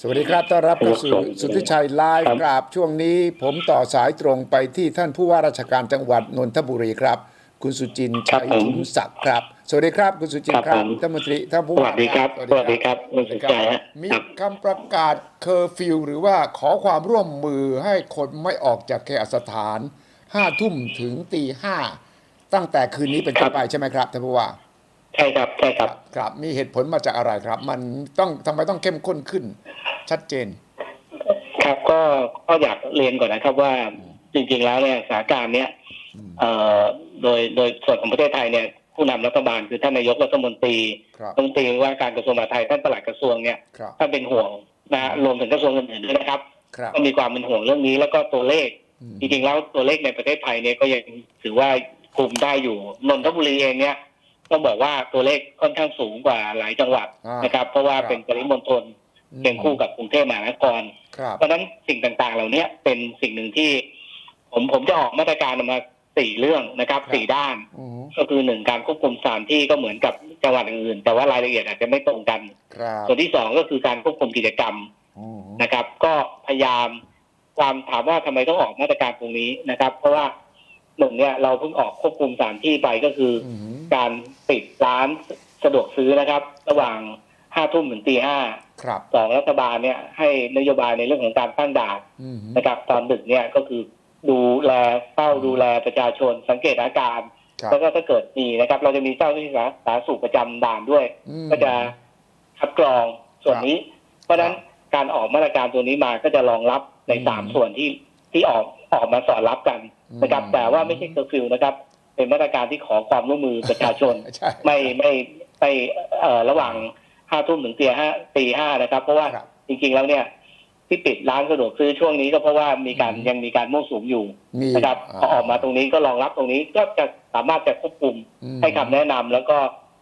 สวัสดีครับ ต้อนรับเข้าสู่สุทธิชัยไลฟ์ครับกราบช่วงนี้ ผมต่อสายตรงไปที่ท่านผู้ว่าราชการจังหวัดนนทบุรีครับ คุณสุจินต์ชัยชุมศักดิ์ครับ สวัสดีครับ คุณสุจินต์คครัรับบผมท่านมนตรีท่านผู้สว่าวัสดีครับสวัสดีครับคุณสุใจฮะมีครับคำประกาศเคอร์ฟิวหรือว่าขอความร่วมมือให้คนไม่ออกจากเคหสถานห้าทุ่มถึงตีห้าตั้งแต่คืนนี้เป็นต้นไปใช่ไหมครับท่านผู้ว่า ใช่ครับใช่ครับครับมีเหตุผลมาจากอะไรครับ มันต้องทำไมต้องเข้มข้นขึ้น ชัดเจน ครับก็ก็อยากเรียนก่อนนะครับว่าจริงๆแล้วเนี่ยสถานการณ์เนี้ยเอ่อโดยโดยส่วนของประเทศไทยเนี่ยผู้นำรัฐบาลคือท่านนายกรัฐมนตรีครับรัฐมนตรีว่าการกระทรวงมหาดไทยท่านปลัดกระทรวงเนี่ยครับท่านเป็นห่วงนะฮะรวมถึงกระทรวงอื่นๆด้วยนะครับ ครับก็มีความเป็นห่วงเรื่องนี้แล้วก็ตัวเลข อืมจริงๆแล้วตัวเลขในประเทศไทยเนี่ยก็ยังถือว่าคุมได้อยู่นนทบุรีเองเนี่ย ต้องบอกว่าตัวเลขค่อนข้างสูงกว่าหลายจังหวัดอ่านนะครับ เพราะว่าครับเป็นปริมณฑลเคียงคู่กับกรุงเทพมหานครครับเพราะฉะนั้นสิ่งต่างๆ เหล่านี้เป็นสิ่งหนึ่งที่ ผมผมจะออกมาตรการออกมาสี่เรื่องนะครับสี่ด้านอืมก็คือหนึ่งการควบคุมสถานที่ก็เหมือนกับจังหวัดอื่นๆแต่ว่ารายละเอียดอาจจะไม่ตรงกันครับส่วนที่สองก็คือการควบคุมกิจกรรมอืมนะครับ ก็พยายามความถามว่าทำไมต้องออกมาตรการตรงนี้นะครับ เพราะว่า หนึ่งเนี่ยเราเพิ่งออกควบคุมสถานที่ไปก็คือออืมการปิดร้านสะดวกซื้อนะครับ ระหว่างห้าทุ่มถึงตีห้าครับสองรัฐบาลเนี่ยให้นโยบายในเรื่องของการตั้งด่านอืมนะครับ ตอนดึกเนี่ยก็คือดูแลเฝ้าดูแลประชาชนสังเกตอาการครับแล้วก็ถ้าเกิดมีนะครับ เราจะมีเจ้าหน้าที่สาธารณสุขประจำด่านด้วยอืมก็จะคัดกรองส่วนนี้ เพราะฉะนั้นครับการออกมาตรการตัวนี้มาก็จะรองรับในอืมสามส่วนที่ที่ออกออกมาสอดรับกัน นะครับอืมแต่ว่าไม่ใช่เคอร์ฟิวนะครับ เป็นมาตรการที่ขอความร่วมมือประชาชน ใช่ ไม่ไม่ไม่เอ่อระหว่างห้าทุ่มถึงตีห้าตีห้านะครับ เพราะว่าครับ จริงๆแล้วเนี่ย ที่ปิดร้านสะดวกซื้อช่วงนี้ก็เพราะว่ามีการอืมยังมีการมั่วสุมอยู่มีนะครับพอออกมาตรงนี้ก็รองรับตรงนี้ก็จะสามารถจะควบคุม อืม ให้คำแนะนำแล้วก็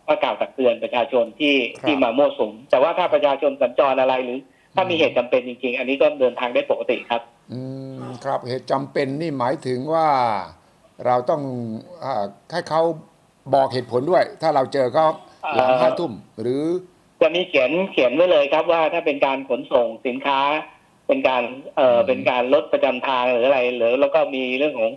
ประกาศตักเตือนประชาชนที่ครับ ที่มามั่วสุม แต่ว่าถ้าประชาชนสัญจรอะไรหรือ ถ้ามีเหตุจำเป็นจริง ๆ อันนี้ก็เดินทางได้ปกติครับ อืม ครับเหตุจำเป็นนี่หมายถึงว่าเราต้องอาให้เขาบอกเหตุผลด้วย ถ้าเราเจอเขาหลังเอ่อห้าทุ่มหรือจะมีเขียนเขียนไว้เลยครับว่าถ้าเป็นการขนส่งสินค้า เป็นการเอ่ออืมเป็นการลดประจำทางหรืออะไรหรือแล้วก็มีเรื่องของ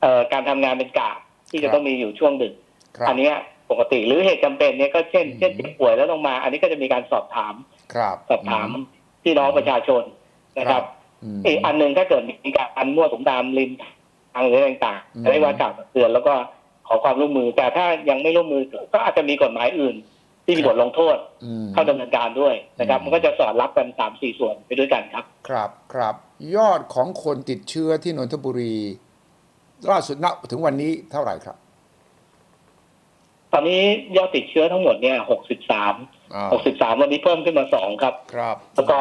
เอ่อการทำงานเป็นกะที่ครัจะบต้องมีอยู่ช่วงดึกครับอันเนี้ยปกติหรือเหตุจำเป็นเนี่ยก็เช่นอืมเช่นเจ็บป่วยแล้วต้องมา อันนี้ก็จะมีการสอบถามครับสอบถามพี่น้องประชาชนนะครับม อีกอันหนึ่งถ้าเกิดมีการมั่วสุมตามริมทางหรืออะไรต่างอืมๆจะได้ว่ากล่าวตักเตือนแล้วก็ขอความร่วมมือ แต่ถ้ายังไม่ร่วมมือก็อาจจะมีกฎหมายอื่น ที่มีบทลงโทษอืมเข้าดำเนินการด้วยนะครับอืมมันก็จะสอดรับกันสามสี่ส่วนไปด้วยกันครับ ครับครับ ยอดของคนติดเชื้อที่นนทบุรี ล่าสุดณถึงวันนี้เท่าไหร่ครับ ตอนนี้ยอดติดเชื้อทั้งหมดเนี่ยหกสิบสามอ่า หกสิบสามวันนี้เพิ่มขึ้นมาสองครับ ครับ แล้วก็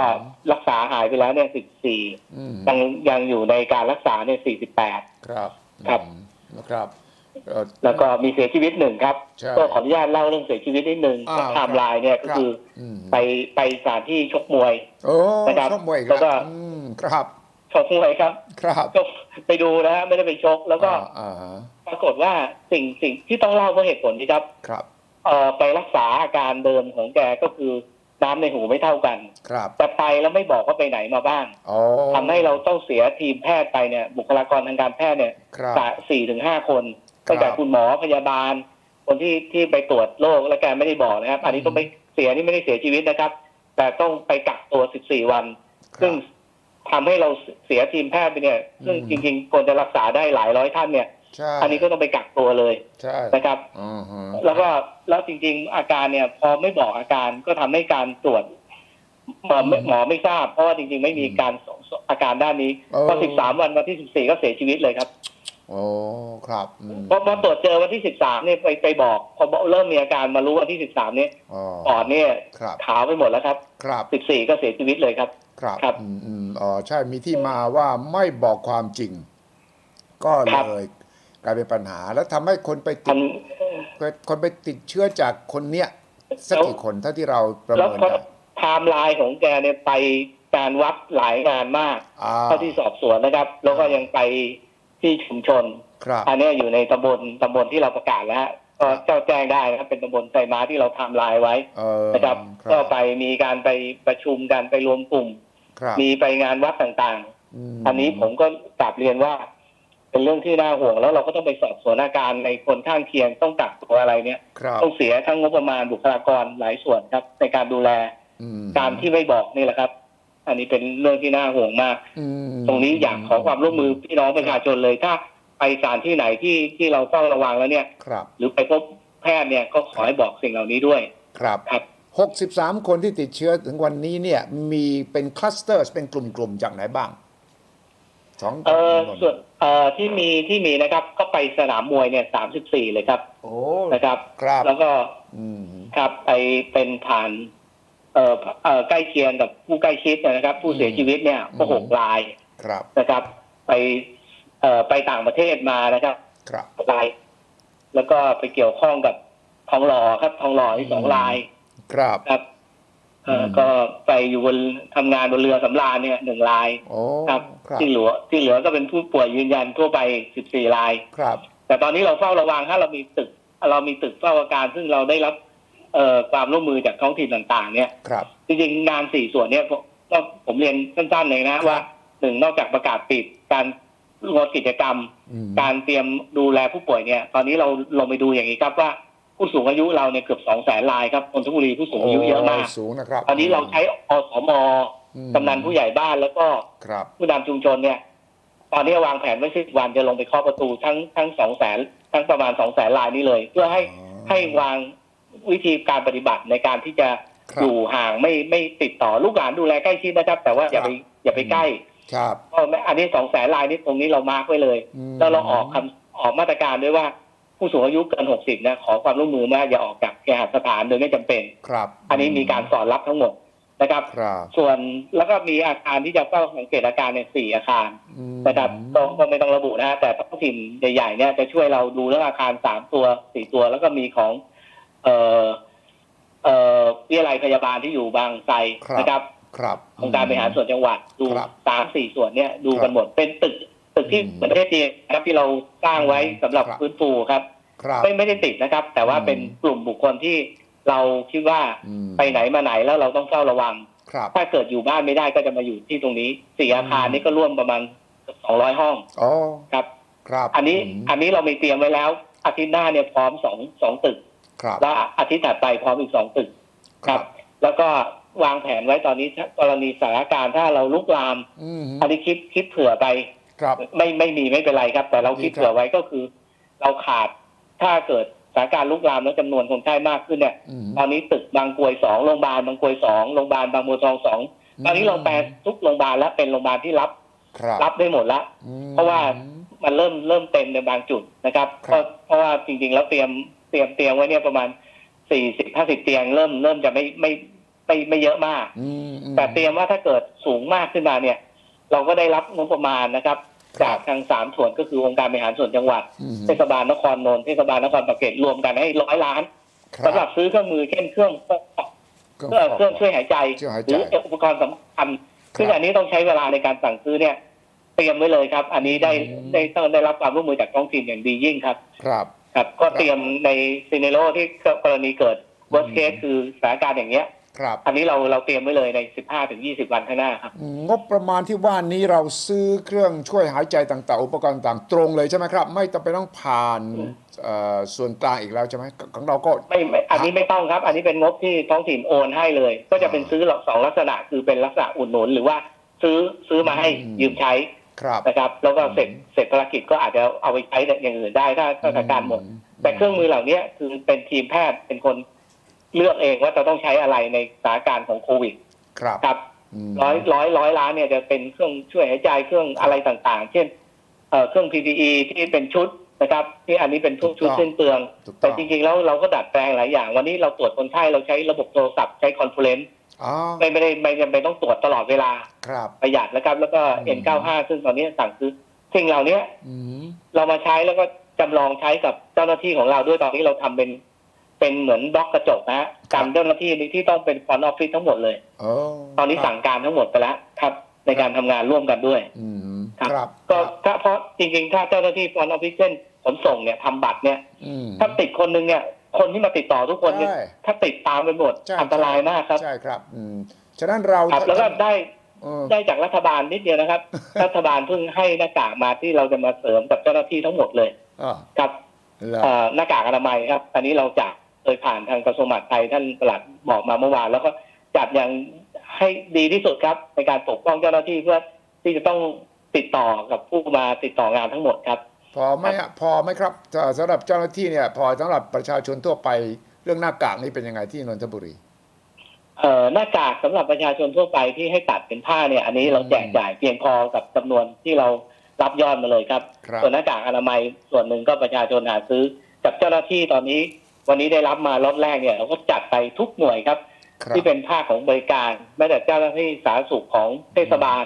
รักษาหายไปแล้วเนี่ยสิบสี่อืมยังยังอยู่ในการรักษาเนี่ยสี่สิบแปดครับครับอืมนะครับเอ่อแล้วก็มีเสียชีวิตหนึ่งครับใช่ก็ขออนุญาตเล่าเรื่องเสียชีวิตนิดนึงอ่าไทม์ไลน์เนี่ยก็ครับคืออืมไปไปสถานที่ชกมวยโอ้นะครับชอบมวยอีกแล้แล้ววก็อืมครับชกมวยครับ ครับก็ไปดูนะฮะไม่ได้ไปชกแล้วก็อ่าอ่าฮะปรากฏว่าสิ่งสิ่งที่ต้องเล่าเพราะเหตุผลนี้ครับครับ เอ่อไปรักษาอาการเดิมของแกก็คือน้ำในหูไม่เท่ากัน ครับแต่ไปแล้วไม่บอกว่าไปไหนมาบ้างอ๋อทำให้เราต้องเสียทีมแพทย์ไปเนี่ย บุคลากรทางการแพทย์เนี่ยครับ สี่ถึงห้าคนครับตั้งแต่คุณหมอพยาบาล คนที่ที่ไปตรวจโรคแล้วแกไม่ได้บอกนะครับ อันนี้ต้องไปเสียนี่ไม่ได้เสียชีวิตนะครับ แต่ต้องไปกักตัวสิบสี่วันครับซึ่งทำให้เราเสียทีมแพทย์ไปเนี่ย ซึ่งอืมจริงๆควรจะรักษาได้หลายร้อยท่านเนี่ย ใช่อันนี้ก็ต้องไปกักตัวเลยใช่นะครับอือฮะแล้วก็แล้วจริง ๆ อาการเนี่ย พอไม่บอกอาการก็ทำให้การตรวจหมอไม่หมอไม่ทราบ เพราะว่าจริง ๆ ไม่มีการสอาการด้านนี้พอสิบสามวันวันที่สิบสี่ก็เสียชีวิตเลยครับ โอ้ครับอืมพอพอตรวจเจอวันที่สิบสามเนี่ยไปไปบอก พอเริ่มมีอาการมารู้วันที่สิบสามเนี่ยอ๋อปอดเนี่ยครับขาวไปหมดแล้วครับครับ สิบสี่ก็เสียชีวิตเลยครับ ครับครับอืมอืมอ๋อใช่มีที่มาว่าไม่บอกความจริง ก็ครับเลย กลายเป็นปัญหาแล้วทำให้คนไปติอัดนคนไปติดเชื้อจากคนเนี้ยสักกี่คนเท่าที่เราประแล้วเมินพอได้ไทม์ไลน์ของแกเนี่ยไปการวัดหลายงานมากอ่าเท่าที่สอบสวนนะครับ แล้วก็ยังไปที่ชุมชนครับอันเนี้ยอยู่ในตำบลตำบลที่เราประกาศแล้วฮะก็เจ้าแจ้งได้นะครับเป็นตำบลไซม้าที่เราทำลายไว้เออนะครับ ก็ไปมีการไปประชุมกันไปรวมกลุ่มครับมีไปงานวัดต่างมๆอันนี้ผมก็กลับเรียนว่า เป็นเรื่องที่น่าห่วงแล้วเราก็ต้องไปสอบสวนอาการในคนข้างเคียงต้องกักตัวอะไรเนี่ย ครับต้องเสียทั้งงบประมาณบุคลากรหลายส่วนครับ ในการดูแลอืมการที่ไม่บอกนี่แหละครับ อันนี้เป็นเรื่องที่น่าห่วงมาก อืมตรงนี้อยากขอความร่วมมือพี่น้องประชาชนเลย ถ้าไปสถานที่ไหนที่ที่เราต้องระวังแล้วเนี่ย ครับหรือไปพบแพทย์เนี่ยก็ขอให้บอกสิ่งเหล่านี้ด้วยครับ ครับ 63 คนที่ติดเชื้อถึงวันนี้เนี่ยมีเป็นคลัสเตอร์เป็นกลุ่มๆ จากไหนบ้าง สองเออตำบลส่วนเอ่อที่มีที่มีนะครับ ก็ไปสนามมวยเนี่ยสามสิบสี่เลยครับ โอ้นะครับ ครับแล้วก็อืมครับไปเป็นฐาน เอ่อเอ่อใกล้เคียงกับผู้ใกล้ชิดนะครับ ผู้เสียชีวิตเนี่ยก็หกรายครับนะครับ ไป เอ่อไปต่างประเทศมานะครับครับราย แล้วก็ไปเกี่ยวข้องกับทองหล่อครับทองหล่อที่สองรายครับครับเอ่ออมก็ไปอยู่บนทำงานบนเรือสำราญเนี่ยหนึ่งรายโอ้ครับครับ ที่เหลือที่เหลือก็เป็นผู้ป่วยยืนยันทั่วไปสิบสี่ราย ครับ แต่ตอนนี้เราเฝ้าระวังถ้าเรามีตึก เรามีตึกเฝ้าอาการ ซึ่งเราได้รับเอ่อความร่วมมือจากท้องถิ่นต่าง ๆ เนี่ยครับ จริงๆงานสี่ส่วนเนี่ยผมก็ผมเรียนสั้นๆเลยนะว่าหนึ่งนอกจากประกาศปิดการงดกิจกรรมอืมการเตรียมดูแลผู้ป่วยเนี่ย ตอนนี้เราลงไปดูอย่างนี้ครับว่าผู้สูงอายุเราเนี่ยเกือบสองแสนรายครับนนทบุรีผู้สูงอายุเยอะมากโสูงนะครับตอนนี้เราใช้อสมอืม กำนันผู้ใหญ่บ้านแล้วก็ครับผู้นำชุมชนเนี่ย ตอนนี้วางแผนไว้สิบวันจะลงไปเคาะประตูทั้งทั้งสองแสนทั้งประมาณสองแสนรายนี้เลย เพื่อให้อ๋อให้วางวิธีการปฏิบัติในการที่จะครับอยู่ห่างไม่ไม่ติดต่อลูกหลานดูแลใกล้ชิดนะครับ แต่ว่าอย่าไปครับอย่าไปใกล้ครับเพราะอันนี้สองแสนรายนี้ตรงนี้เรามาร์กไว้เลยอืมแล้วเราออกคำออกมาตรการด้วยว่าผู้สูงอายุเกินหกสิบนะขอความร่วมมือว่าอย่าออกจากเคหสถานโดยไม่จำเป็น ครับ อันนี้มีการสอนรับทั้งหมด นะครับครับ ส่วนแล้วก็มีอาคารที่จะเฝ้าสังเกตอาการในยสี่อาคารอืมนะครับก็ก็ไม่ต้องระบุนะฮะแต่ท้องถิ่นใหญ่ๆเนี่ยจะช่วยเราดูเรื่องอาคารสามตัวสี่ตัว แล้วก็มีของ เอ่อเอ่อวิทยาลัยพยาบาลที่อยู่บางไทรนะครับครับองค์การบริหารส่วนจังหวัดดูครับสามสี่ส่วนเนี่ยดูครักับนหมดเป็นตึกตึกที่อืมเหมือนประเทศจีนนะครับที่เราสร้างไว้สำหรับครับฟื้นฟูครับครับไม่ไม่ได้ติดนะครับ แต่ว่าอืมเป็นกลุ่มบุคคลที่ เราคิดว่าอืมไปไหนมาไหนแล้วเราต้องเฝ้าระวังครับถ้าเกิดอยู่บ้านไม่ได้ก็จะมาอยู่ที่ตรงนี้สี่อาคารนี้ก็ร่วมประมาณสองร้อยห้องอ๋อครับ ครับ อันนี้มอันนี้เรามีเตรียมไว้แล้ว อาทิตย์หน้าเนี่ยพร้อมสองสองตึกครับแล้วอาทิตย์ถัดไปพร้อมอีกสองตึกครับ แล้วก็วางแผนไว้ตอนนี้ถ้ากรณีสถานการณ์ถ้าเราลุกลามอืมอันนี้คิดคิดเผื่อไปครับไม่ไม่มีไม่เป็นไรครับ แต่เราคิดดีครับเผื่อไว้ก็คือ เราขาดถ้าเกิด สถานการณ์ลุกลามแล้วจำนวนคนไข้มากขึ้นเนี่ยอืมตอนนี้ตึกบางกรวยสองโรงพยาบาลบางกรวยสองโรงพยาบาลบางบัวทองสองตอนนี้เราแปลทุกโรงพยาบาลแล้วเป็นโรงพยาบาลที่รับครับรับได้หมดแล้วอืมเพราะว่ามันเริ่มเริ่มเต็มในบางจุดนะครับครับเพราะเพราะว่าจริง ๆ แล้วเตรียมเตรียมเตียงไว้เนี่ยประมาณสี่สิบห้าสิบเตียงเริ่มเริ่มจะไม่ไม่ไม่ไม่เยอะมากอืมอืมแต่เตรียมว่าถ้าเกิดสูงมากขึ้นมาเนี่ย เราก็ได้รับงบประมาณนะครับครับ จากทางสามส่วนก็คือองค์การบริหารส่วนจังหวัดอืม เทศบาลนครนนท์เทศบาลนครปากเกร็ดรวมกันให้ร้อยล้านคสำหรับซื้อเครื่องมือเช่นเครื่องฟอกเครื่องเอ่อฟอกเครื่องช่วยหายใจช่วยหายหใจรืออุปกรณ์สำคัญ ซึ่งอันนี้ต้องใช้เวลาในการสั่งซื้อเนี่ย เตรียมไว้เลยครับ อันนี้ได้อืม ได้ต้องได้รับความร่วมมือจากท้องถิ่นอย่างดียิ่งครับ ครับ ครับ ก็เตรียมในซีเนโรที่กรณีเกิด worst case คือสถานการณ์อย่างเงี้ย ครับอันนี้เราเราเตรียมไว้เลยใน 15ถึง20 วันข้างหน้าครับอืมงบประมาณที่ว่านี้เราซื้อเครื่องช่วยหายใจต่างๆ อุปกรณ์ต่างๆตรงเลยใช่ไหมครับ ไม่จำเป็นต้องผ่านเอ่อส่วนกลางอีกแล้วใช่ไหมของเราก็ไม่ไม่อันนี้ไม่ต้องครับ อันนี้เป็นงบที่ท้องถิ่นโอนให้เลย ก็จะเป็นซื้อหลักสองลักษณะคือเป็นลักษณะอุดหนุนหรือว่าซื้อซื้อมาให้อืมยืมใช้ครับนะครับแล้วก็เสร็จเสร็จภารกิจก็อาจจะเอาไปใช้อย่างอื่นได้ถ้าถ้าสถานการณ์หมดแต่เครื่องมือเหล่านี้คือเป็นทีมแพทย์เป็นคน เลือกเองว่าจะต้องใช้อะไรในสถานการณ์ของโควิดครับ ครับมร้อยร้อยร้อยล้านเนี่ยจะเป็นเครื่องช่วยหายใจเครื่องอะไรต่างๆ เช่นเอ่อเครื่อง PPE ที่เป็นชุดนะครับที่อันนี้เป็นทุกชุดสิ้นเปลืองถูกต้แต่องจริงๆแล้วเราก็ดัดแปลงหลายอย่าง วันนี้เราตรวจคนไข้เราใช้ระบบโทรศัพท์ใช้คอนเฟอเรนซ์อ๋อไม่ไม่ได้ไม่จำเป็นต้องตรวจตลอดเวลาครับประหยัดนะครับ แล้วก็อืม N95 ซึ่งตอนนี้สั่งซื้อสิ่งเหล่านี้อืมเรามาใช้แล้วก็จำลองใช้กับเจ้าหน้าที่ของเราด้วยตอนนี้เราทำเป็น เป็นเหมือนบล็อกกระจกนะฮะกันเจ้าหน้าที่ที่ต้องเป็นฟอนต์ออฟฟิศทั้งหมดเลยโอ้ตอนนี้สั่งการทั้งหมดไปแล้วครับ ในการทำงานร่วมกันด้วยอืมครับครับ ก็ถ้าเพราะจริงๆ ถ้าเจ้าหน้าที่ฟอนต์ออฟฟิศเช่นขนส่งเนี่ยทำบัตรเนี่ยอืมถ้าติดคนหนึงเนี่ย คนที่มาติดต่อทุกคนเนี่ยใช่ถ้าติดตามไปหมดใช่อันตรายมากครับใช่ครับ อืมฉะนั้นเราครับแล้วก็ได้เออได้จากรัฐบาลนิดเดียวนะครับ รัฐบาลเพิ่งให้หน้ากากมาที่เราจะมาเสริมกับเจ้าหน้าที่ทั้งหมดเลยอ่าครับแล้วเอ่อหน้ากากอนามัยครับ อันนี้เราจัดโด ยผ่านทางกระทรวงมหาดไทยท่านปลัดบอกมาเมื่อวาน แล้วก็จัดอย่างให้ดีที่สุดครับ ในการปกป้องเจ้าหน้าที่เพื่อที่จะต้องติดต่อกับผู้มาติดต่องานทั้งหมดครับ พอไหมฮะพอไหมครับจะสำหรับเจ้าหน้าที่เนี่ย พอสำหรับประชาชนทั่วไปเรื่องหน้ากากนี่เป็นยังไงที่นนทบุรีเอ่อหน้ากากสำหรับประชาชนทั่วไปที่ให้ตัดเป็นผ้าเนี่ย อันนี้เราแจกจ่ายเพียงพอกับจำนวนที่เรารับยอดมาเลยครับครับ ส่วนหน้ากากอนามัยส่วนหนึ่งก็ประชาชนหาซื้อกับเจ้าหน้าที่ตอนนี้ วันนี้ได้รับมาล็อตแรกเนี่ยเราก็จัดไปทุกหน่วยครับครับ ที่เป็นภาคของบริการแม้แต่เจ้าหน้าที่สาธารณสุขของเทศบาล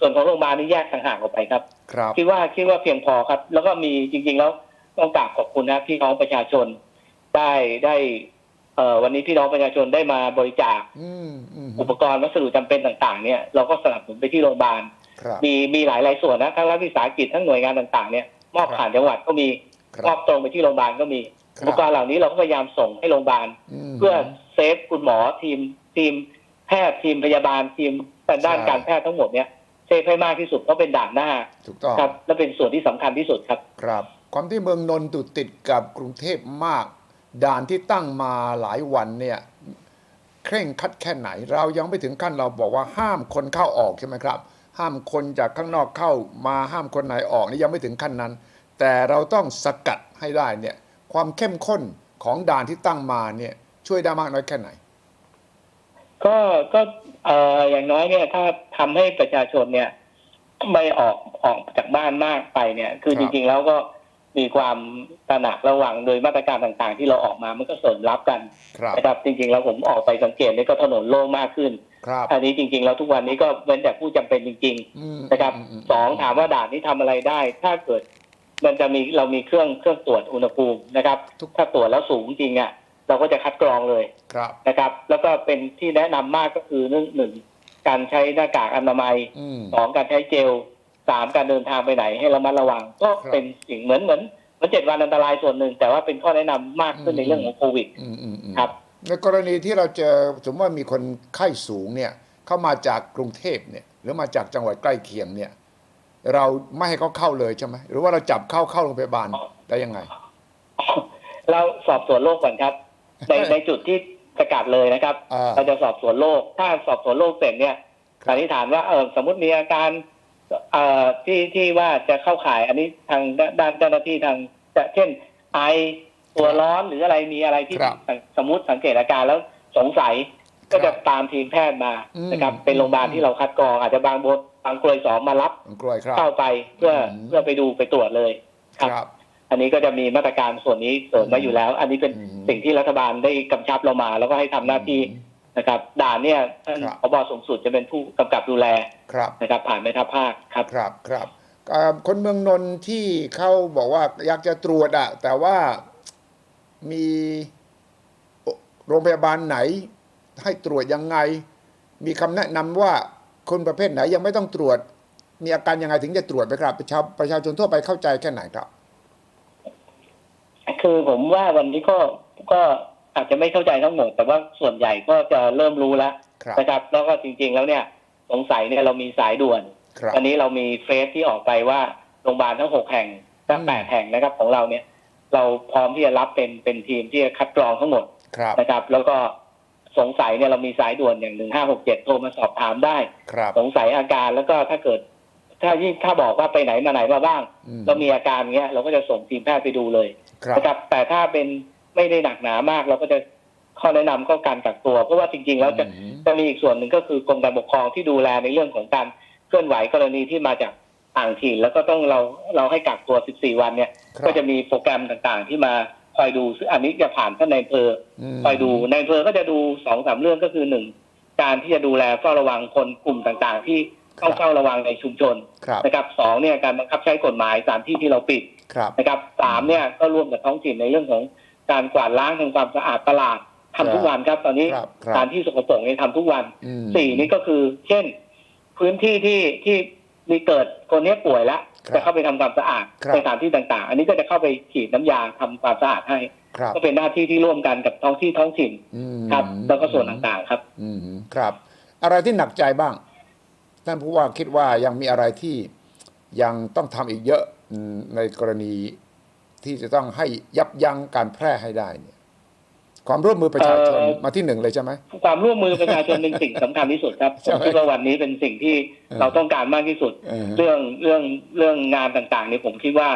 ส่วนของโรงพยาบาลนี่แยกต่างหากออกไปครับครับคิดว่าคิดว่าเพียงพอครับ แล้วก็มีจริง ๆ แล้วต้องกราบขอบคุณนะพี่น้องประชาชน ได้ได้เอ่อวันนี้พี่น้องประชาชนได้มาบริจาคอืมอืมอุปกรณ์วัสดุจำเป็นต่าง ๆ เนี่ยเราก็สนับสนุนไปที่โรงพยาบาลครับมีมีหลายหลายส่วนนะทั้งรัฐวิสาหกิจทั้งหน่วยงานต่าง ๆ เนี่ยมอบผ่านจังหวัดก็มีครัมอบตรงไปที่โรงพยาบาลก็มีค อุรัปกรณ์เหล่านี้เราก็พยายามส่งให้โรงพยาบาลมเพื่อเซฟคุณหมอทีมทีมแพทย์ทีมพยาบาลทีมด้านใช่การแพทย์ทั้งหมดเนี่ยเซฟให้มากที่สุดเพราะเป็นด่านหน้าถูกต้องครับและเป็นส่วนที่สำคัญที่สุดครับ ครับ ความที่เมืองนนท์อยู่ติดกับกรุงเทพมาก ด่านที่ตั้งมาหลายวันเนี่ยเคร่งครัดแค่ไหน เรายังไม่ถึงขั้นเราบอกว่าห้ามคนเข้าออกใช่ไหมครับ ห้ามคนจากข้างนอกเข้ามาห้ามคนไหนออกนี่ยังไม่ถึงขั้นนั้น แต่เราต้องสกัดให้ได้เนี่ย ความเข้มข้นของด่านที่ตั้งมาเนี่ยช่วยได้มากน้อยแค่ไหน ก็ก็เอ่ออย่างน้อยเนี่ยถ้าทำให้ประชาชนเนี่ยไม่ออกออกจากบ้านมากไปเนี่ย คือครับจริงๆแล้วก็มีความตระหนักระวังโดยมาตรการต่างๆ ที่เราออกมามันก็เสริมรับกันครับนะครับจริงๆแล้วผมออกไปสังเกตเนี่ยก็ถนนโล่งมากขึ้นครับอันนี้จริง ๆ แล้วทุกวันนี้ก็เว้นแต่ผู้จำเป็นจริงๆอืมนะครับมมสองถามว่าด่านนี้ทำอะไรได้ ถ้าเกิด มันจะมีเรามีเครื่องเครื่องตรวจอุณหภูมินะครับทุกถ้าตรวจแล้วสูงจริงอะเราก็จะคัดกรองเลยครับนะครับ แล้วก็เป็นที่แนะนำมากก็คือเรื่องหนึ่งการใช้หน้ากากอนามัยอืมสองการใช้เจลสามการเดินทางไปไหนให้ระมัดระวัง ก็ครับเป็นสิ่งเหมือนเหมือนเหมือนเจ็ดวันอันตรายส่วนหนึ่ง แต่ว่าเป็นข้อแนะนำมากขึ้นอืมในเรื่องของโควิดอืมอืมอืมครับในกรณีที่เราเจอสมมติว่ามีคนไข้สูงเนี่ย เข้ามาจากกรุงเทพเนี่ย หรือมาจากจังหวัดใกล้เคียงเนี่ย เราไม่ให้เขาเข้าเลยใช่ไหมหรือว่าเราจับเข้าเข้าโรงพยาบาลได้ยังไง เราสอบสวนโรคก่อนครับในในจุดที่สกัดเลยนะครับอ่าเราจะสอบสวนโรคถ้าสอบสวนโรคเสร็จเนี่ยครับสันนิษฐานว่าเออสมมติมีอาการเอ่อที่ที่ว่าจะเข้าข่าย อันนี้ทางด้านเจ้าหน้าที่ทางจะเช่นไอตัวร้อนหรืออะไรมีอะไรที่ครับสมมติสังเกตอาการแล้วสงสัยก็จะตามทีมแพทย์มาอืมนะครับเป็นโรงพยาบาลที่เราคัดกรองอาจจะบางบท บางกลวยสองมารับผมกลัวครับเข้าไปเพื่ออืมเพื่อไปดูไปตรวจเลยคครับรับ อันนี้ก็จะมีมาตรการส่วนนี้เสริมไว้อยู่แล้ว อันนี้เป็นอืมสิ่งที่รัฐบาลได้กำชับเรามา แล้วก็ให้ทำหน้าที่นะครับ ด่านเนี่ยท่านครับพบสูงสุดจะเป็นผู้กำกับดูแลครับนะครับ ผ่านแม่ทัพภาคครับครับครับเอ่อคนเมืองนนท์ที่เขาบอกว่าอยากจะตรวจอะแต่ว่ามีโรงพยาบาลไหน ให้ตรวจยังไง มีคำแนะนำว่า คนประเภทไหนยังไม่ต้องตรวจ มีอาการยังไงถึงจะตรวจไหมครับประชาประชาชนทั่วไปเข้าใจแค่ไหนครับ คือผมว่าวันนี้ก็ก็อาจจะไม่เข้าใจทั้งหมด แต่ว่าส่วนใหญ่ก็จะเริ่มรู้แล้วครับนะครับ แล้วก็จริง ๆ แล้วเนี่ย สงสัยเนี่ยเรามีสายด่วนครับวันนี้เรามีเฟซที่ออกไปว่าโรงพยาบาลทั้งหกแห่งทั้งอืมแปดแห่งนะครับ ของเราเนี่ย เราพร้อมที่จะรับเป็นเป็นทีมที่จะคัดกรองทั้งหมดครับนะครับ แล้วก็ สงสัยเนี่ยเรามีสายด่วนอย่างหนึ่งห้าหกเจ็ดโทรมาสอบถามได้ ครับสงสัยอาการแล้วก็ถ้าเกิด ถ้ายิ่งถ้าบอกว่าไปไหนมาไหนมาบ้างอืม เรามีอาการเงี้ยเราก็จะส่งทีมแพทย์ไปดูเลยครับ นะครับ แต่ถ้าเป็นไม่ได้หนักหนามาก เราก็จะข้อแนะนำก็การกักตัว เพราะว่าจริงๆแล้วจะ อืม จะมีอีกส่วนหนึ่งก็คือกรมการปกครองที่ดูแลในเรื่องของการเคลื่อนไหวกรณีที่มาจากต่างถิ่นแล้วก็ต้องเราเราให้กักตัว 14 วันเนี่ย ครับ ก็จะมีโปรแกรมต่างๆ ที่มา คอยดูซึ่งอันนี้จะผ่านท่านในายอำเภอมคอยดูในายอำเภอก็จะดูสองสามเรื่องก็คือหนึ่งการที่จะดูแลเฝ้าระวังคนกลุ่มต่างๆ ที่ต้องครับเฝ้าระวังในชุมชนครับนะครับสองเนี่ยการบังคับใช้กฎหมายสถานที่ที่เราปิดครับนะครับสามเนี่ยก็ร่วมกับท้องถิ่นในเรื่องของการกวาดล้างทำความสะอาดตลาดทำทุกวันครับตอนนี้ครับคสรัถาบนที่สกปรกเนี่ยทำทุกวันอืมสี่นี่ก็คือ เช่น พื้นที่ที่ที่มีเกิดคนเนี้ยป่วยแล้วครับ จะเข้าไปทำความสะอาดครับในสถานที่ต่างๆ อันนี้ก็จะเข้าไปฉีดน้ำยาทำความสะอาดให้ครับก็เป็นหน้าที่ที่ร่วมกันกับท้องที่ท้องถิ่นอืมครับแล้วก็ส่วนต่างๆครับ อืมครับ อะไรที่หนักใจบ้างท่านผู้ว่าคิดว่ายังมีอะไรที่ยังต้องทำอีกเยอะอืมในกรณีที่จะต้องให้ยับยั้งการแพร่ให้ได้เนี่ย ความร่วมมือประชาชนเอ่อ มาที่หนึ่งเลยใช่ไหม ความร่วมมือประชาชนเป็นสิ่งสำคัญที่สุดครับใช่ผมไหมคิดว่าวันนี้เป็นสิ่งที่เออ เราต้องการมากที่สุด เออ เรื่องเรื่องเรื่องงานต่างๆเนี่ยผมคิดว่า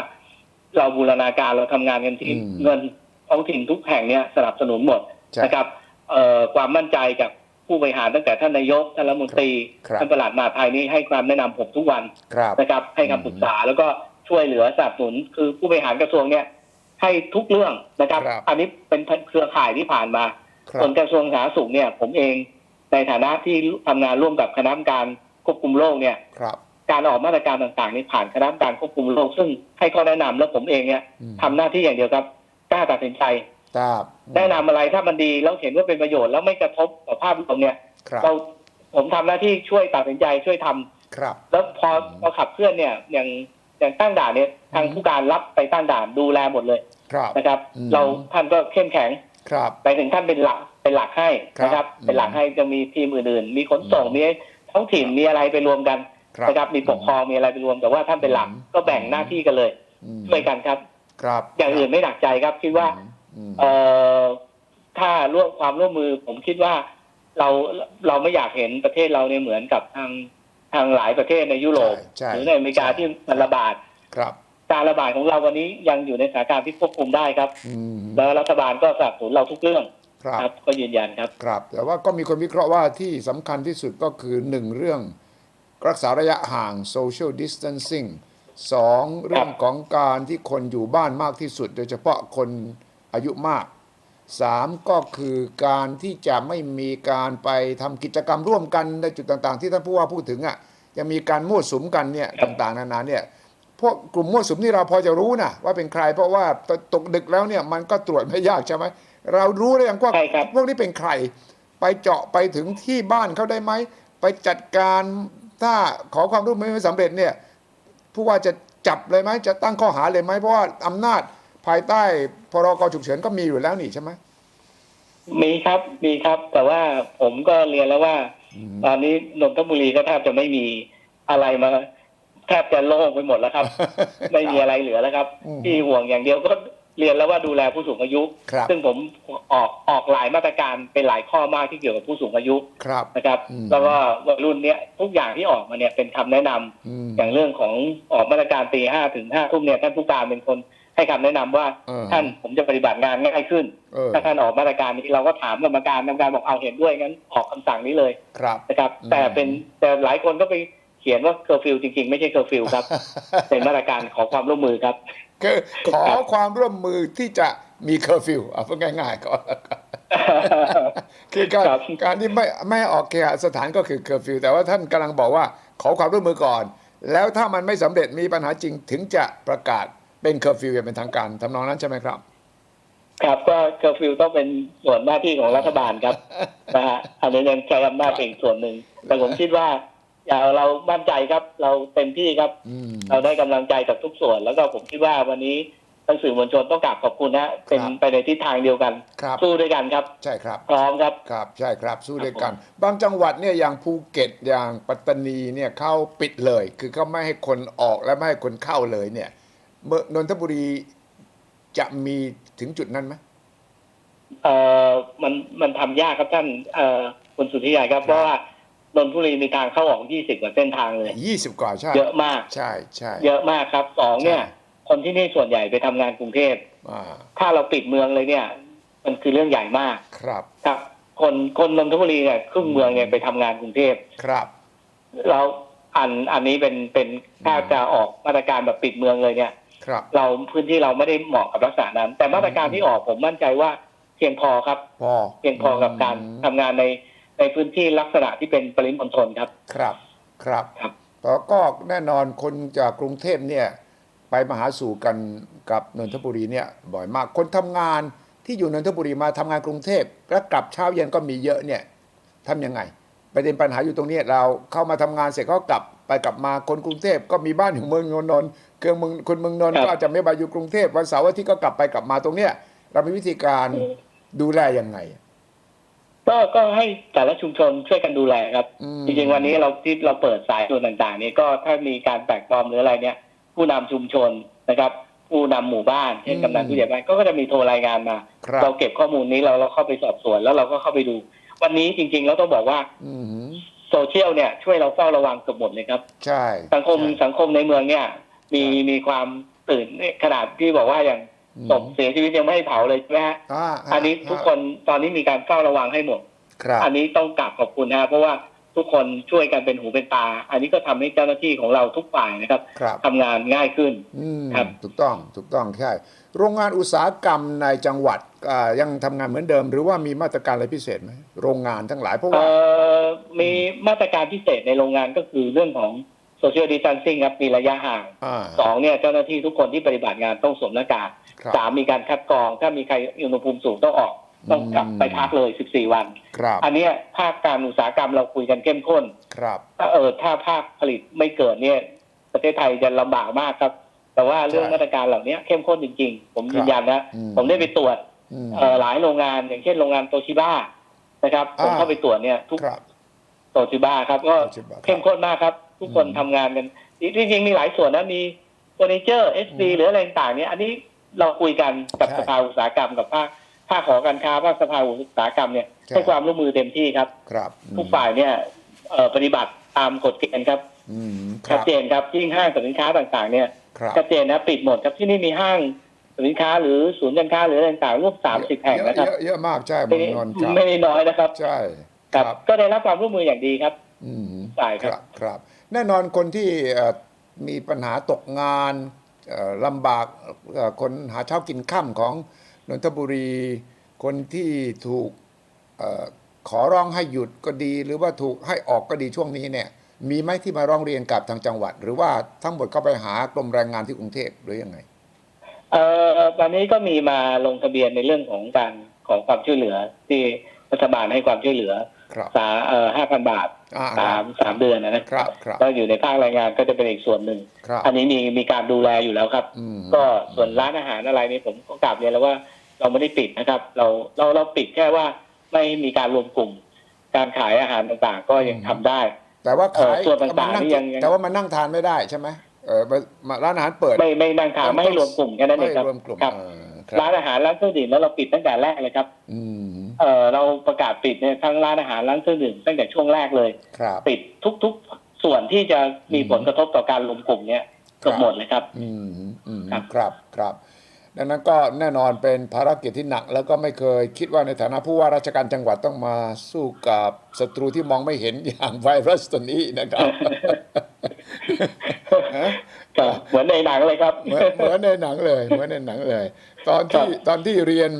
เราบูรณาการเราทำงานกันที่อืมเงินท้องถิ่นทุกแห่งเนี่ยสนับสนุนหมดใช่นะครับเอ่อความมั่นใจจากผู้บริหารตั้งแต่ท่านนายกท่านรัฐมนตรีครับ ท่านประหลัดมหาดไทยนี่ให้ความแนะนำผมทุกวันครับ นะครับ ให้คำปรึกษาแล้วก็ช่วยเหลือสนับสนุนคือผู้บริหารกระทรวงเนี่ย ให้ทุกเรื่องนะครับ ครับอันนี้เป็นเครือข่ายที่ผ่านมา ครัส่บวนกระทรวงสาธารณสุขเนี่ยผมเองในฐานะที่ทำงานร่วมกับคณะกรรมการควบคุมโรคเนี่ย ครับการออกมาตรการต่างๆนี่ผ่านคณะกรรมการควบคุมโรคซึ่งให้ข้อแนะนำแล้วผมเองเนี่ยอืมทำหน้าที่อย่างเดียวครับกล้าตัดสินใจ ทราบแนะนำอะไรถ้ามันดีแล้วเห็นว่าเป็นประโยชน์แล้วไม่กระทบต่อภาพรวมเนี่ย ครับเราผมทำหน้าที่ช่วยตัดสินใจช่วยทำครับ แล้วพออืมพอขับเคลื่อนเนี่ยอย่าง อย่างตั้งด่านเนี่ยทางอืมผู้การรับไปตั้งด่านดูแลหมดเลยครับนะครับอืมเราท่านก็เข้มแข็งครับไปถึงท่านเป็นหลักเป็นหลักให้นะคครัรับบเป็นหลักให้จะมีทีมอื่นๆมีขนส่งอืมมีท้องถิ่นมีอะไรไปรวมกันครับนะครับมีปกครองมีอะไรไปรวมแต่ว่าท่านเป็นหลักอืมก็แบ่งหน้าที่กันเลยอืมช่วยกันครับครับ อย่างอื่นไม่หนักใจครับคิดว่าอืมเอ่อถ้าร่วมความร่วมมือผมคิดว่าเราเราไม่อยากเห็นประเทศเราเนี่ยเหมือนกับทาง ทางหลายประเทศในยุโรปใช่หรือในอเมริกาใช่ที่มันระบาด ครับ การระบาดของเราวันนี้ยังอยู่ในสถานการณ์ที่ควบคุมได้ครับ อืมแล้วรัฐบาลก็สนับสนุนเราทุกเรื่องครับ ครับ ก็ยืนยันครับ ครับ แต่ว่าก็มีคนวิเคราะห์ว่าที่สำคัญที่สุดก็คือหนึ่งเรื่องรักษาระยะห่าง social distancing สองเรื่องของการที่คนอยู่บ้านมากที่สุด โดยเฉพาะคนอายุมาก สามก็คือการที่จะไม่มีการไปทำกิจกรรมร่วมกันในจุดต่างๆ ที่ท่านผู้ว่าพูดถึงอะยังมีการมั่วสุมกันเนี่ยครับต่างๆนานาเนี่ยพวกกลุ่มมั่วสุมที่เราพอจะรู้นะว่าเป็นใคร เพราะว่าตกดึกแล้วเนี่ยมันก็ตรวจไม่ยากใช่ไหมเรารู้ได้ยังว่าใช่ครับพวกนี้เป็นใคร ไปเจาะไปถึงที่บ้านเขาได้ไหมไปจัดการถ้าขอความร่วมมือไม่สำเร็จเนี่ยผู้ว่าจะจับเลยไหมจะตั้งข้อหาเลยไหมเพราะว่าอำนาจภายใต้พรกฉุกเฉินก็มีอยู่แล้วนี่ใช่ไหม มีครับมีครับ แต่ว่าผมก็เรียนแล้วว่าอืมตอนนี้นนทบุรีก็แทบจะไม่มีอะไรมาแทบจะโล่งไปหมดแล้วครับ ไม่มีอะไรเหลือแล้วครับอืมที่ห่วงอย่างเดียวก็เรียนแล้วว่าดูแลผู้สูงอายุครับซึ่งผมออกออกหลายมาตรการเป็นหลายข้อมากที่เกี่ยวกับผู้สูงอายุครับนะครับอืมแล้วก็วัยรุ่นเนี้ยทุกอย่างที่ออกมาเนี่ยเป็นคำแนะนำอืมอย่างเรื่องของออกมาตรการตีห้าถึงห้าทุ่มเนี่ยท่านผู้การเป็นคน ให้คำแนะนำว่าเออท่านผมจะปฏิบัติงานง่ายขึ้นเออถ้าท่านออกมาตรการนี้เราก็ถามกรรมการกรรมการบอกเอาเห็นด้วยงั้นออกคำสั่งนี้เลยครับนะครับอืมแต่เป็นแต่หลายคนก็ไปเขียนว่าเคอร์ฟิวจริงๆ ไม่ใช่เคอร์ฟิวครับ เป็นมาตรการขอความร่วมมือครับคือขอความร่วมมือที่จะมีเคอร์ฟิวเอาพูดง่ายๆก่อนคือการครับการที่ไม่ไม่ให้ออกเคหสถานก็คือเคอร์ฟิวแต่ว่าท่านกำลังบอกว่าขอความร่วมมือก่อน แล้วถ้ามันไม่สำเร็จมีปัญหาจริงถึงจะประกาศ เป็นเคอร์ฟิวอย่างเป็นทางการทำนองนั้นใช่ไหมครับ ครับก็เคอร์ฟิวต้องเป็นส่วนหน้าที่ของรัฐบาลครับ นะฮะอันนี้ยังใช้อำนาจเป็นอีกส่วนหนึ่ง แต่ผมคิดว่าอย่าเรามั่นใจครับ เราเต็มที่ครับ อืม เราได้กำลังใจจากทุกส่วน แล้วก็ผมคิดว่าวันนี้ท่านสื่อมวลชนต้องกราบขอบคุณนะเป็นครับไปในทิศทางเดียวกัน ครับ สู้ด้วยกันครับ ใช่ครับ พร้อมครับ ครับใช่ครับสู้ด้วยกัน บางจังหวัดเนี่ยอย่างภูเก็ตอย่างปัตตานีเนี่ยเขาปิดเลย คือเขาไม่ให้คนออกและไม่ให้คนเข้าเลยเนี่ยเมื่อ นนทบุรีจะมีถึงจุดนั้นไหมเอ่อมันมันทำยากครับท่านเอ่อคุณสุทธิยาครับครับเพราะว่านนทบุรีมีทางเข้าออก20กว่าเส้นทางเลยยี่สิบกว่าใช่เยอะมากใช่ใช่เยอะมากครับสองเนี่ยใช่คนที่นี่ส่วนใหญ่ไปทำงานกรุงเทพอ่าถ้าเราปิดเมืองเลยเนี่ย มันคือเรื่องใหญ่มากครับครับคนคนนนทบุรีเนี่ยครึ่งเมืองเนี่ยไปทำงานกรุงเทพครับ เราอันอันนี้เป็นเป็นถ้าจะออกมาตรการแบบปิดเมืองเลยเนี่ย ครับ เราพื้นที่เราไม่ได้เหมาะกับลักษณะนั้น แต่มาตรการที่ออกผมมั่นใจว่าเพียงพอครับพอเพียงพอกับการทำงานในในพื้นที่ลักษณะที่เป็นปริมณฑลครับ ครับครับครับแล้วก็แน่นอนคนจากกรุงเทพเนี่ย ไปมาหาสู่กันกับนนทบุรีเนี่ยบ่อยมากคนทำงานที่อยู่นนทบุรีมาทำงานกรุงเทพแล้วกลับเช้าเย็นก็มีเยอะเนี่ยทำยังไงประเด็นปัญหาอยู่ตรงนี้เราเข้ามาทำงานเสร็จก็กลับไปกลับมาคนกรุงเทพก็มีบ้านอยู่เมืองนนท์ เมืองเมืองคนเมืองนนท์ครับก็อาจจะไม่มาอยู่กรุงเทพวันเสาร์อาทิตย์ก็กลับไปกลับมาตรงเนี้ยเรามีวิธีการดูแลยังไง ก็ก็ให้แต่ละชุมชนช่วยกันดูแลครับ อืม จริงๆวันนี้เราที่เราเปิดสายด่วนต่างๆเนี่ยก็ถ้ามีการแปลกปลอมหรืออะไรเนี่ย ผู้นำชุมชนนะครับ ผู้นำหมู่บ้านเช่นอืม กำนันผู้ใหญ่บ้านก็ก็จะมีโทรรายงานมา ครับเราเก็บข้อมูลนี้เราเราเข้าไปสอบสวนแล้วเราก็เข้าไปดู วันนี้จริงๆแล้วต้องบอกว่าอืมโซเชียลเนี่ยช่วยเราเฝ้าระวังเกือบหมดเลยครับ ใช่สังคมใช่ สังคมในเมืองเนี่ย มีมีความตื่นขนาดที่บอกว่าอย่างอืมศพเสียชีวิตยังไม่ให้เผาเลยใช่ไหมฮะอ่าอันนี้ทุกคนตอนนี้มีการเฝ้าระวังให้หมดครับอันนี้ต้องกราบขอบคุณนะเพราะว่าทุกคนช่วยกันเป็นหูเป็นตา อันนี้ก็ทำให้เจ้าหน้าที่ของเราทุกฝ่ายนะครับครับทำงานง่ายขึ้นอืมครับถูกต้องถูกต้องใช่โรงงานอุตสาหกรรมในจังหวัดอ่ายังทำงานเหมือนเดิม หรือว่ามีมาตรการอะไรพิเศษไหมโรงงานทั้งหลายเพราะเอ่ว่าอมีมาตรการพิเศษในโรงงานก็คือเรื่องของ social distancing ครับมีระยะห่างอ่าสองเนี่ยเจ้าหน้าที่ทุกคนที่ปฏิบัติงานต้องสวมหน้ากากครับสามมีการคัดกรอง ถ้ามีใครอุณหภูมิสูงต้องออก ต้องกลับอืมไปพักเลย 14 วันครับอันเนี้ยภาคการอุตสาหกรรมเราคุยกันเข้มข้นครับถ้าเออถ้าภาคผลิตไม่เกิดเนี่ย ประเทศไทยจะลำบากมากครับ แต่ว่าเรื่องใช่มาตรการเหล่านี้เข้มข้นจริง ๆ ผมยืนยันนะอืมผมได้ไปตรวจอืมเอ่อหลายโรงงานอย่างเช่นโรงงานโตชิบ้านะครับผมอ่าเข้าไปตรวจเนี่ยทุกครับโตชิบ้าครับก็ Toshiba ครับเข้มข้นมากครับ ทุกคนอืมทำงานกันจริงๆมีหลายส่วนนะมีเฟอร์นิเจอร์เอสดีหรืออะไรต่างๆเนี่ยอันนี้เราคุยกันกับใช่สภาอุตสาหกรรมกับภาคภาคหอการค้าภาคสภาอุตสาหกรรมเนี่ยใช่ให้ความร่วมมือเต็มที่ครับครับทุกฝ่ายเนี่ยเอ่อปฏิบัติตามกฎเกณฑ์ครับอืมคชัรัดบเจนครับยิ่งห้างสรรพสินค้าต่างๆ เนี่ยครับชัดเจนนะปิดหมดครับที่นี่มีห้างสรรพสินค้าหรือศูนย์การค้าหรืออะไรต่างๆร่วมสามสิบแห่งนะครับเยอะเยอะมากใช่ไม่เมืองนนท์ครับไม่ได้น้อยนะครับ ใช่ครับ ก็ได้รับความร่วมมืออย่างดีครับอืมฝ่ายคครับรับครับ แน่นอนคนที่มีปัญหาตกงานลำบากคนหาเช้ากินค่ำของนนทบุรี คนที่ถูกอขอร้องให้หยุดก็ดี หรือว่าถูกให้ออกก็ดีช่วงนี้เนี่ยมีไหมที่มาร้องเรียนกับทางจังหวัด หรือว่าทั้งหมดก็ไปหากรมแรงงานที่กรุงเทพหรือยังไงเอ่อวันนี้ก็มีมาลงทะเบียนในเรื่องของการของความช่วยเหลือ ที่รัฐบาลให้ความช่วยเหลือ สาเอ่อห้าพันบาทอ่าสามสามเดือนนะนะครับครับก็อยู่ในภาคแรงงานก็จะเป็นอีกส่วนหนึ่งครับอันนี้มีมีการดูแลอยู่แล้วครับอืมก็ส่วนร้านอาหารอะไรนี่ผมก็กลับเรียนแล้วว่าเราไม่ได้ปิดนะครับ เราเราเราปิดแค่ว่าไม่มีการรวมกลุ่ม การขายอาหารต่างๆ ก็ยังทำได้ แต่ว่าขายเอ่อส่วนต่างๆมันนั่นี่ยังยังแต่ว่ามันนั่งทานไม่ได้ใช่ไหมเออมามาร้านอาหารเปิด ไม่ไม่นั่งทานไม่ให้รวมกลุ่มแค่นั้นเองครับไม่รวมกลุ่มครับเออครับร้านอาหารร้านเครื่องดื่มแล้วเราปิดตั้งแต่แรกเลยครับ อืม เออเราประกาศปิดเนี่ยทั้งร้านอาหารร้านเครื่องดื่มตั้งแต่ช่วงแรกเลยครับปิดทุกๆส่วนที่จะมีอืมผลกระทบต่อการรวมกลุ่มเนี่ยเกือบหมดเลยครับ อืมอืมครับครับครับดังนั้นก็แน่นอนเป็นภารกิจที่หนัก แล้วก็ไม่เคยคิดว่าในฐานะผู้ว่าราชการจังหวัดต้องมาสู้กับศัตรูที่มองไม่เห็นอย่างไวรัสตัวนี้นะครับฮะครับเหมือนในหนังเลยครับเหมือนเหมือนในหนังเลย เหมือนในหนังเลย ตอนที่ครับตอนที่เรียน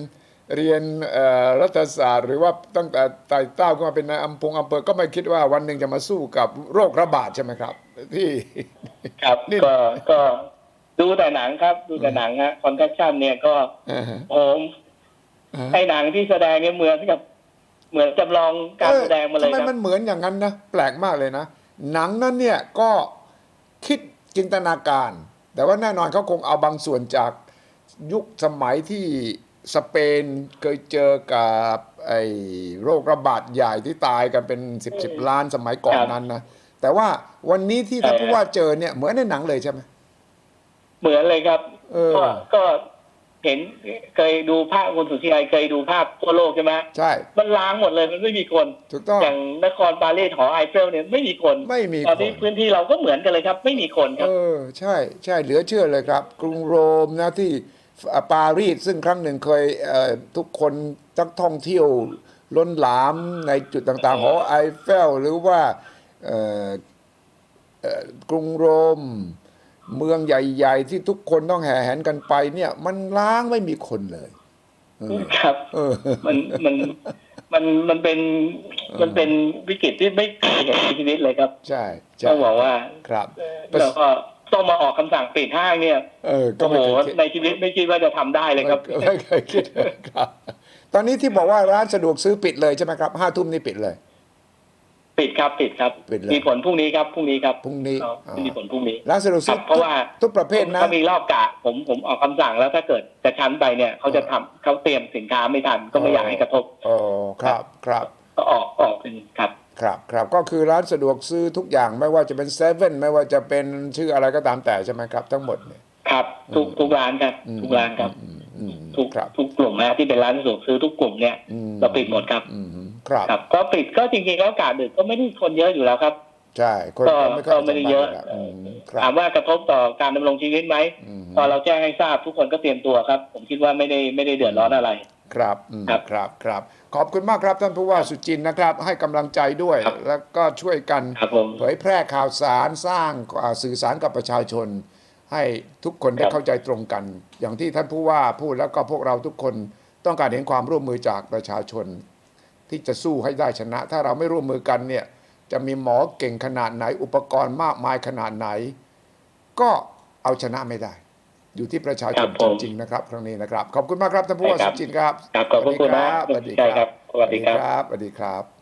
เรียนเอ่อรัฐศาสตร์ หรือว่าตั้งแต่ไต่เต้าขึ้นมาเป็นนายอำพงอำเภอก็ไม่คิดว่าวันหนึ่งจะมาสู้กับโรคระบาดใช่ไหมครับ ที่ครับนี่ก็ก็ดูแต่หนังครับ ดูแต่หนังฮะคอนแทคชั่นเนี่ยก็อ่าฮะผมอ่าไอ้หนังที่แสดงเนี่ยเหมือนกับ เหมือนจำลองการแสดงมาเลยทำไมครับมันเหมือนอย่างนั้นนะแปลกมากเลยนะหนังนั้นเนี่ยก็คิดจินตนาการ แต่ว่าแน่นอนเขาคงเอาบางส่วนจากยุคสมัยที่ สเปนเคยเจอกับไอ้โรคระบาดใหญ่ที่ตายกันเป็นสิบสิบล้านสมัยก่อนครับนั้นนะแต่ว่าวันนี้ที่ท่านใช่ผู้ว่าเจอเนี่ยเหมือนในหนังเลยใช่ไหมเหมือนเลยครับเออก็ก็เห็นเคยดูภาพคุณสุทธิชัยเคยดูภาพทั่วโลกใช่ไหมใช่ มันล้างหมดเลยมันไม่มีคนถูกต้องอย่างนครปารีสหอไอเฟลเนี่ยไม่มีคนไม่มีตอนคนี้นพื้นที่เราก็เหมือนกันเลยครับ ไม่มีคนคเอรับอใช่ ใช่เหลือเชื่อเลยครับ กรุงโรมนะที่อ่า ปารีสซึ่งครั้งหนึ่งเคยเอ่อทุกคนทักท่องเที่ยวล้นหลามในจุดต่างๆ หอไอเฟล หรือว่าเอ่อเอ่อกรุงโรม เมืองใหญ่ ๆ ที่ทุกคนต้องแห่แหนกันไป เนี่ย มันล้างไม่มีคนเลยเออครับเออมันมันมันมันเป็นมันเป็นวิกฤตที่ไม่เคยเห็นในชีวิตเลยครับ ใช่ใช่ต้องบอกว่าครับแล้วก็ ต้องมาออกคำสั่งปิดห้างเนี่ยเออก็โอ้โหไม่เคยคิดในชีวิตไม่คิดว่าจะทำได้เลยครับไม่เคยคิดครับ ตอนนี้ที่บอกว่าร้านสะดวกซื้อปิดเลยใช่ไหมครับห้าทุ่มนี่ปิดเลย ปิดครับปิดครับปิดเลยมีผลพรุ่งนี้ครับพรุ่งนี้ครับพรุ่งนี้อ๋ออ่ามีผลพรุ่งนี้ร้านสะดวกคซื้รัอบเพราะว่าทุกประเภทนะถ้ามีรอบกะ ผมผมออกคำสั่งแล้วถ้าเกิดจะชั้นไปเนี่ยเขาจะทำเขาเตรียมสินค้าไม่ทันก็ไม่อยากให้กระทบอ๋อครับครับก็ออกออกเป็นครับ ครับครับก็คือร้านสะดวกซื้อทุกอย่างไม่ว่าจะเป็นเซเว่นไม่ว่าจะเป็นชื่ออะไรก็ตามแต่ใช่ไหมครับ ทั้งหมดเนี่ยครับ ทุกอืมทุกร้านครับอืมทุกร้านครับอืมอืมทุกครับทุกกลุ่มนะที่เป็นร้านสะดวกซื้อทุกกลุ่มเนี่ยอืมเราปิดหมดครับอืมครับครับ ก็ปิดก็จริงๆแล้วกาดดึกก็ไม่ได้คนเยอะอยู่แล้วครับ ใช่คนก็ก็ไม่ค่อยก็ไม่ได้เยอะจำกัดมครับถามว่ากระทบต่อการดำรงชีวิตไหมมพอเราแจ้งให้ทราบทุกคนก็เตรียมตัวครับ ผมคิดว่าไม่ได้ไม่ได้เดือดร้อนอะไร ครับอืมครับครับครับ ขอบคุณมากครับท่านผู้ว่าสุจินต์นะครับ ให้กำลังใจด้วย ครับ แล้วก็ช่วยกัน ครับผม เผยแพร่ข่าวสารสร้างอ่าสื่อสารกับประชาชน ให้ทุกคนได้ครับ เข้าใจตรงกัน อย่างที่ท่านผู้ว่าพูดแล้วก็พวกเราทุกคนต้องการเห็นความร่วมมือจากประชาชน ที่จะสู้ให้ได้ชนะ ถ้าเราไม่ร่วมมือกันเนี่ยจะมีหมอเก่งขนาดไหนอุปกรณ์มากมายขนาดไหน ก็เอาชนะไม่ได้ อยู่ที่ประชาชนครับจผมริงๆนะครับ ครั้งนี้นะครับ ขอบคุณมากครับท่านผู้ว่าใช่ครัสุบจินต์ครับ ครับขอบพระคุณนะสวัสดีใช่คครัรับบสวัสดีครับสวัสดีครับ